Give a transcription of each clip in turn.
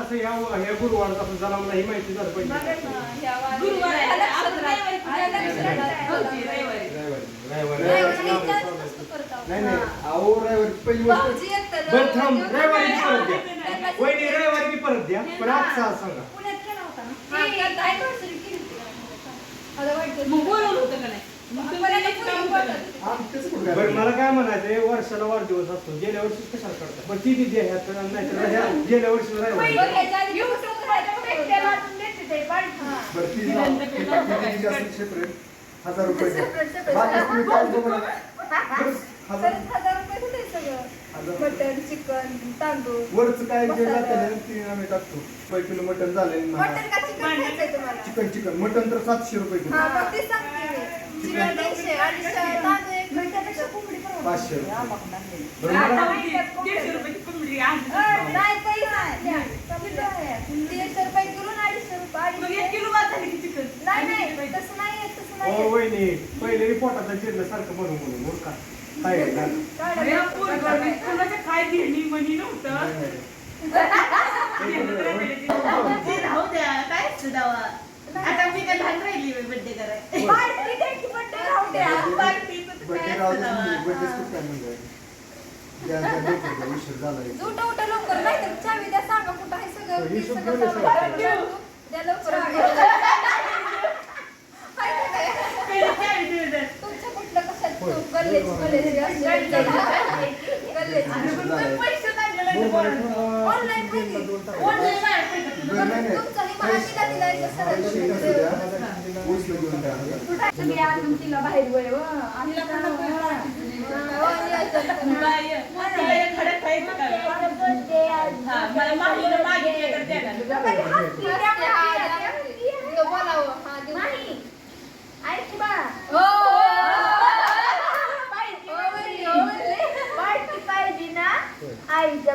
असं या ह्या गुरुवारपासून झाला मला ही माहिती झालं. नाही नाही अहो रविवारी पहिली गोष्ट भाऊजी एकतर बरं थांब रविवारी बी परत द्या वहिनी रविवारी बी परत द्या पण आज सहा सांगा पुण्यात केला ना? हा. मग बोलवलं होतं का नाही? मला बरं काय म्हणायचंय वर्षाला वाढदिवस असतो. गेल्या वर्षी कशाला करतात पण ती नाही तर ह्या गेल्या वर्षी हा. हजार रुपये रुपये. मटन चिकन तांदूळ वरचं काय आम्ही टाकतो. पाच किलो मटन झाले मटन का चिकन खायचंय तुम्हाला? Chicken chicken. मटन तर सातशे रुपये किलो. हा. पाचशे हो पहिले रिपोर्टाचा जिरलं सारखं म्हणून म्हणून काय आहे का? कोणाच्या काय घेणी म्हणी नव्हतं काय आता मी काय लहान राहिली करायला. पार्टी राहू द्या. पार्टीचं तर काय असतं. उठा उठा लवकर. नाही तर चावी द्या सांगा कुठं आहे सगळं. हो, सगळं सामान. द्या लवकर. का काय? तुमचं कुठलं होय. गल्लेची गल्लेची गल्लेची. बाहेर वय व. आणि तिला पण नको आहे party तुझी. हा, हो, यायचं. तुला ये- तुला एक खडक खायचं का? हा, मला मागीनं मागितलं तर द्या का? हसते, हा, द्या. तिला बोलावं. हा, देऊ. हो, हो, हो, हो, पार्टी पाहिजे ना आईचा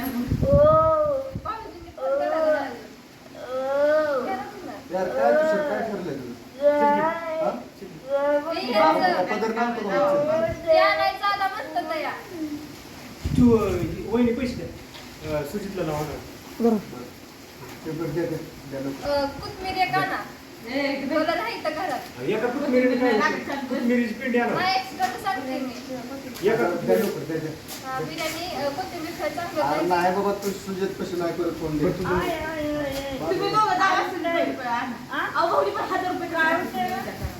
केली होती त्यामुळे ओ का तू? वहिनी पैसे द्या सुजितला ना ते बरं बोला नाही तर घरात एका कोथमिरीने काय होतं? कोथमिरीची पिंडी आणा नाही एक्स्ट्रा तर सांगते मी एका द्या लवकर, द्या, द्या. हा, बिर्याणी अ, कोथिंबीर फ्राय चांगलं अरे पाहिजे. नाही बाबा तू सुजत कशी नाही करत फोन दे. तुम्ही दोघं दहा रुपये आणा. अहो, भाऊजी पण हजार रुपये काय.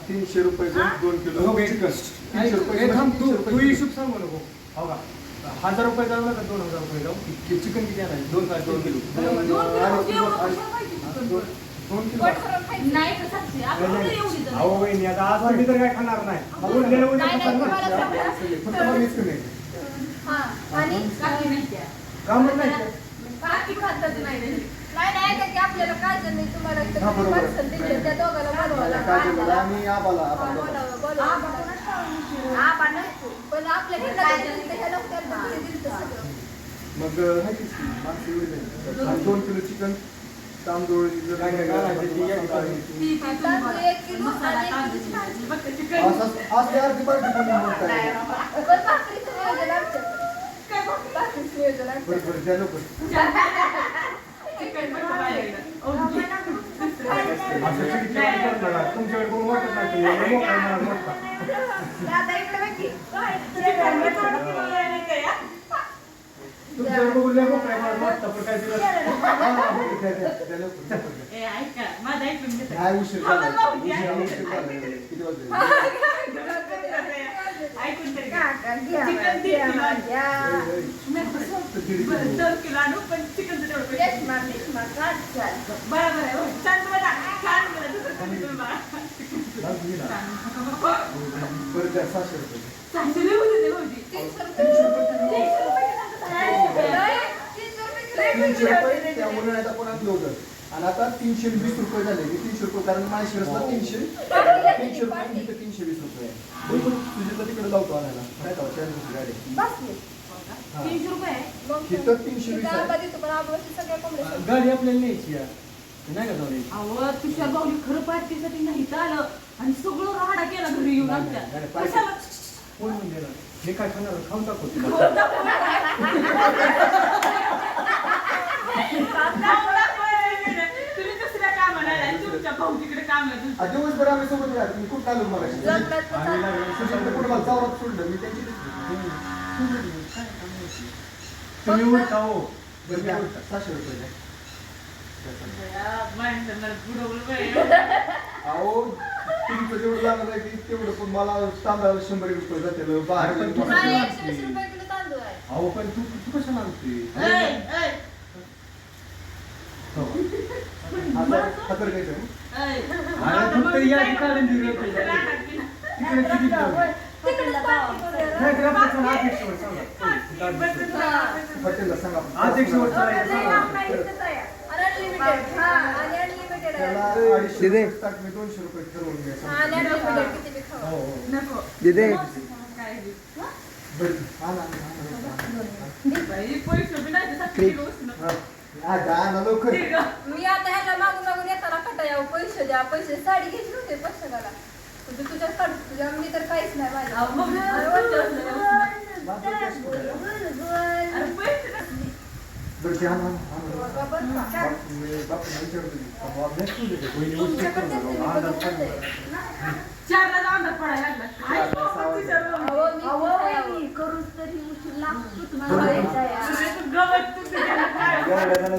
तीनशे रुपये दोन दोन किलो हो, चिकन तीनशे रुपये तीनशे किलो. हिशोब सांग. हो का हजार रुपये जाऊ नका दोन हजार रुपये जाऊ कि- चिकन किती आणायचं दोन दोन किलो दोन किलो आणि- एवढं आणि- कशाला पाहिजे चिकन? दोन किलो नाही तर आपण कुठे अहो वहिनी आता आज आम्ही तर काय खाणार नाही उरलेलं नाही, नाही, खाणार ना. फक्त नाही हा, आणि काकी नाही त्या. काम नाही काकी खातात नाही नाही नाही ऐका की आपल्याला काय जण नाही तुम्हाला इथं हा, बरोबर. त्या आबाला पण आपल्या घरला दिलं तर सगळं. मग आहे की माणसं एवढी नाही. आणि दोन किलो चिकन तांदूळ. तुमच्याकडे कोण वाटत नाही दिवस- हा, रुपये. तीनशे रुपये. तीनशे रुपये आणि आता तीनशे वीस रुपये झाले की तीनशे रुपये कारण माळशिरसला तीनशे तीनशे रुपये आणि तिथे तीनशे वीस रुपये आहे मी पण तुझ्या तिकडे लावतो आणायला काय का चार गाडी हा. रुपये मग तिथं तीनशे वीस गाडी आपल्याला न्यायची. नाही का जाऊ? अहो तुषार भाऊनी खरं पार्टीसाठी नाही तर आलं आणि सगळं राडा केला घरी येऊन आमच्या. कशाला कोण म्हणजे ना? हे काय खाणार खाऊन. तुम्ही दुसऱ्या कामाला आलाय, तुमच्या भाऊजीकडे काम आहे दुसरं. आज दिवसभर आम्ही सोबत राहतो मी खूप चालू मला आम्ही लागलो. सुशांत कुठं मला चावरात सोडलं मी त्यांची तुम्ही हो. बरं, द्या. सहाशे रुपये द्या. या माणसानं मला बुडवलं बाई. अहो तुमचं जेवढं लागणार आहे की तेवढं पण मला तांदळाला शंभर रुपये जाते बाहेर पण पण तू- तांदूळ आहे. अहो पण तू तू कशाला आणते ऐ, ऐ, हो. हॉटेलला सांगा. चालायचं, नाही, हा हा, हो, हो. दिदे. हा ना, हा हा पैसे. हा. हा, आहे. मी आता ह्याला मागून मागून येताना कटा यावं पैसे द्या. पैसे साडी घ्यायची नव्हते पक्षाला. तुझं तुझ्या काढ तुझ्या मी तर काहीच नाही माझ्या. चारला अंडा पडायला लागला. हा,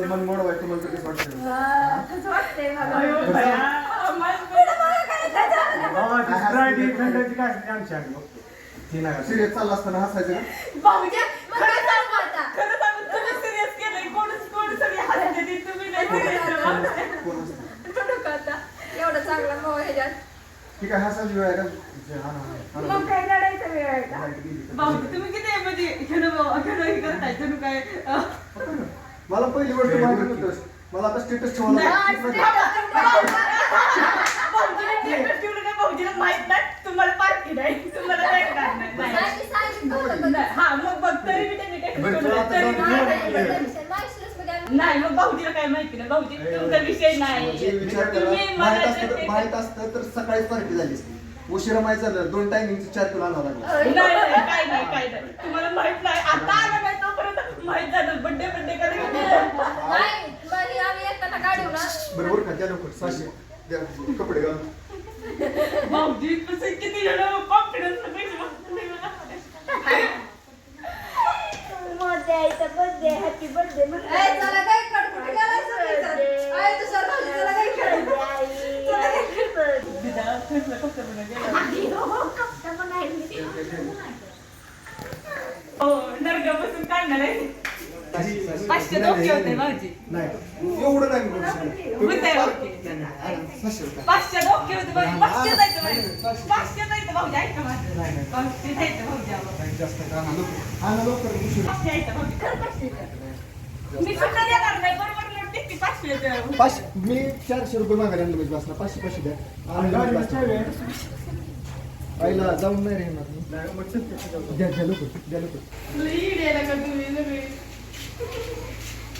मन मोडवाय तुम्हाला तर कसं वाटतं हा, कसं वाटतंय मला अयो, बया. बाबा, ती Sprite ही थंडाची काय असते आमची आम्ही बघतो. ती नाही का? सिरियस चालला असताना हसायचं का भाऊजी, मग काय सांगू आता? खरं सांगू, तुम्ही serious केलंय. कोणच- कोण सगळी हसते ती, तुम्ही नाही serious केलं. कोण हसतं? रडू का आता? भाऊ ह्याच्यात. ठीक आहे हसायची वेळ आहे का? हा ना, हा ना. मग काय रडायचा वेळ आहे का? लाइट गेली का? भाऊजी, तुम्ही किती आहे म्हणजे हे करताय तुम्ही काय अं, मला पहिली गोष्ट माहिती नव्हतं. मला आता स्टेटस नाही, ठेवलं नाही, भाऊजीला माहीत नाही? तुम्हाला पार्टी नाही तुम्हाला नाही. नाही. नाही. हा मग बघ तरी मी त्यांनी status बरं, ठेवलं तुला नाही, आता तरी जाऊन मी- नाही, नाही, नाही, नाही, नाही मग भाऊजीला काय माहिती नाही भाऊजी तुमचा विषय नाही. जे विचार करा. तुम्ही माहीत मला असतं ते- माहीत असतं तर सकाळीच पार्टी झाली असती. उशिरा माहीत झालं दोन टायमिंग चार किलो आणावं लागलं नाही नाही काय नाही काय नाही. तुम्हाला माहीत नाही. आता आलं नाही तोपर्यंत माहीत झालं. बड्डे बड्डे करायचं नाही, मग आम्ही येताना गाडीवर ना, बरोबर का द्या लवकर. सहाशे. द्या कपडे घालून भाऊजी कसं किती जण कॉन्फिडन्स मोठ्या आईचा बर्थडे हॅपी बर्थडे चला काय कड कुठे गेलाय सगळे जण? ए, तुषार भाऊजी, चला काय खेळायचं? हो नरगापासून काढणार आहे पाचशे डोके होते भाऊजी नाही एवढं नाही मी करू शकत. रुपये पाचशे डोके होते भाऊजी पाचशे जायचं पाचशे जायचं भाऊजी ऐका माझं नाही, नाही. पाचशे जायचं भाऊजी आम्हाला. नाही, जास्त आहे. आणा लवकर. आणा लवकर उशीर. पाचशे यायचं भाऊजी खरं पाचशे यायचं. मी सुद्धा देणार नाही बरोबर नोट टिकती पाचशे यायचं. पाचशे मी चारशे रुपये मागायला आणलं म्हणजे बसला पाचशे पाचशे द्या आणलं गाडीला म्हणजे बसला. आहे. आईला जाऊन नाही राहणार मी. नाही, मग चल, चल, चल. द्या द्या लवकर द्या लवकर लई इड्याला का तुम्ही सगळे.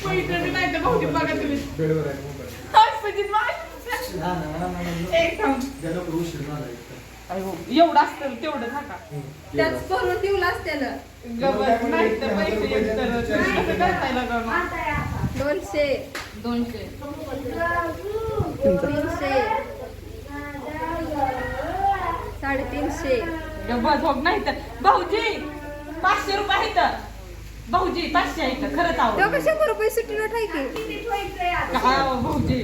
पैठणी नाही तर भाऊजी बघा तुम्ही बेडवर आहे मोबाईल. ना ना ना ना, ना एक थांब. द्या लवकर उशीर झाला एवढं असतं तेवढं थाका हम्म, त्याच. करून ठेवलं असतेलं. गबत नाही तर पैसे येत तर कसं करायला गं? दोनशे. दोनशे. तीनशे. साडेतीनशे. नाही तर. भाऊजी पाचशे रुपये आहेत. भाऊजी पाचशे आहेत. खरंच तेव्हा आहो का शंभर रुपये सुट्टी नोट आहे की हो, भाऊजी.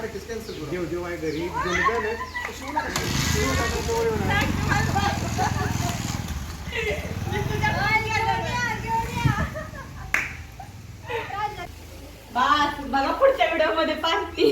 मराठीच बघा पुढच्या व्हिडिओमध्ये पाहती